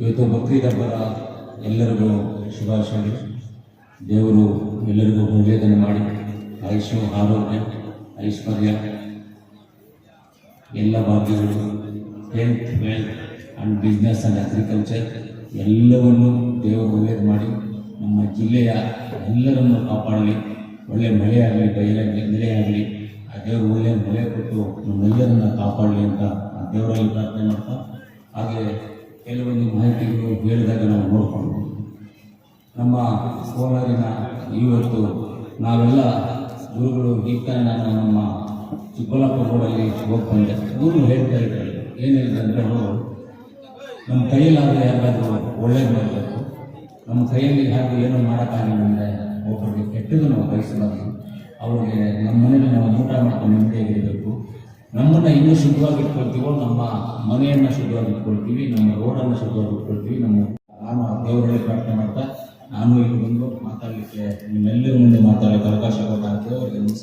ಇವತ್ತು ಬಕ್ರೀದ್ ಹಬ್ಬದ ಎಲ್ಲರಿಗೂ ಶುಭಾಶಯಗಳು ದೇವರು ಎಲ್ಲರಿಗೂ ಒಳ್ಳೆಯದನ್ನು ಮಾಡಿ ಆಯುಷ್ಯ, ಆರೋಗ್ಯ, ಐಶ್ವರ್ಯ, ಎಲ್ಲ ಭಾಗ್ಯಗಳು health wealth and business and agriculture ಎಲ್ಲವನ್ನು ದೇವರು ಒಳ್ಳೇದು ಮಾಡಿ ನಮ್ಮ ಜಿಲ್ಲೆಯ ಎಲ್ಲರನ್ನು ಕಾಪಾಡಲಿ. ಒಳ್ಳೆ ಮಳೆಯಾಗಲಿ, ಬಯಲಾಗಲಿ ಮಳೆಯಾಗಲಿ ಆ ದೇವರು ಒಳ್ಳೆಯ ಮಳೆ ಕೊಟ್ಟು ನಮ್ಮೆಲ್ಲರನ್ನ ಕಾಪಾಡಲಿ ಅಂತ ಆ ದೇವರಲ್ಲಿ ಪ್ರಾರ್ಥನೆ ಮಾಡ್ತಾ, ಹಾಗೆ ಕೆಲವೊಂದು ಮಾಹಿತಿಗಳು ಹೇಳಿದಾಗ ನಾವು ನೋಡ್ಕೊಂಡು ನಮ್ಮ ಕೋಲಾರಿನ ಇವತ್ತು ನಾವೆಲ್ಲ ಗುರುಗಳು ಗೀತಾ ನಾನು ನಮ್ಮ ಚಿಕ್ಕಬಳ್ಳಾಪುರ ರೋಡಲ್ಲಿ ಹೋಗಿ ಬಂದೆ ಗುರು ಹೇಳ್ತಾ ಇದ್ದಾರೆ. ಏನು ಹೇಳಿದೆ ಅಂದರೆ ಅವರು ನಮ್ಮ ಕೈಯಲ್ಲಾದರೆ ಯಾರಾದರೂ ಒಳ್ಳೇದು ಮಾಡಬೇಕು. ನಮ್ಮ ಕೈಯಲ್ಲಿ ಹಾಗೆ ಏನೂ ಮಾಡೋಕ್ಕಾಗಿಲ್ಲ ಅಂದರೆ ಒಬ್ಬರಿಗೆ ಕೆಟ್ಟದ್ದು ನಾವು ಬಯಸಬಾರ್ದು. ಅವರಿಗೆ ನಮ್ಮ ಮನೇಲಿ ನಾವು ಊಟ ಮಾಡ್ಕೊಂಡು ನೆಮ್ಮದಿಯಾಗಿರಬೇಕು ನಮ್ಮನ್ನು ಇನ್ನೂ ಶುದ್ಧವಾಗಿ ಇಟ್ಕೊಳ್ತೀವೋ ನಮ್ಮ ಮನೆಯನ್ನು ಶುದ್ಧವಾಗಿ ಇಟ್ಕೊಳ್ತೀವಿ ನಮ್ಮ ರೋಡನ್ನು ಶುದ್ಧವಾಗಿ ಇಟ್ಕೊಳ್ತೀವಿ ನಮ್ಮ ನಾನು ದೇವರಲ್ಲಿ ಪ್ರಾರ್ಥನೆ ಮಾಡ್ತಾ, ನಾನು ಇಲ್ಲಿ ಬಂದು ಮಾತಾಡಲಿಕ್ಕೆ, ನಿಮ್ಮೆಲ್ಲರ ಮುಂದೆ ಮಾತಾಡಲಿಕ್ಕೆ ಅವಕಾಶ ಕೊಟ್ಟು